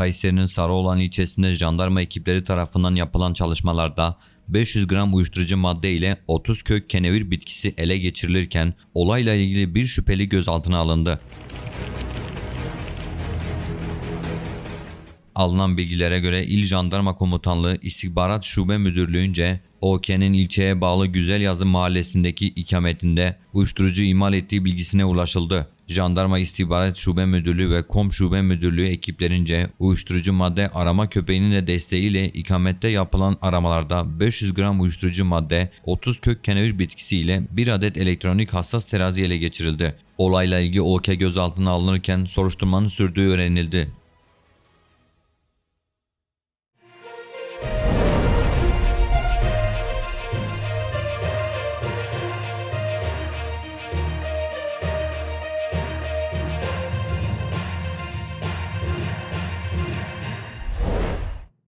Kayseri'nin Sarıoğlan ilçesinde jandarma ekipleri tarafından yapılan çalışmalarda 500 gram uyuşturucu madde ile 30 kök kenevir bitkisi ele geçirilirken olayla ilgili bir şüpheli gözaltına alındı. Alınan bilgilere göre İl Jandarma Komutanlığı İstihbarat Şube Müdürlüğü'nce OK'nin ilçeye bağlı Güzelyazı mahallesindeki ikametinde uyuşturucu imal ettiği bilgisine ulaşıldı. Jandarma İstihbarat Şube Müdürlüğü ve Kom Şube Müdürlüğü ekiplerince uyuşturucu madde arama köpeğinin de desteğiyle ikamette yapılan aramalarda 500 gram uyuşturucu madde, 30 kök kenevir bitkisi ile 1 adet elektronik hassas terazi ele geçirildi. Olayla ilgili OK gözaltına alınırken soruşturmanın sürdüğü öğrenildi.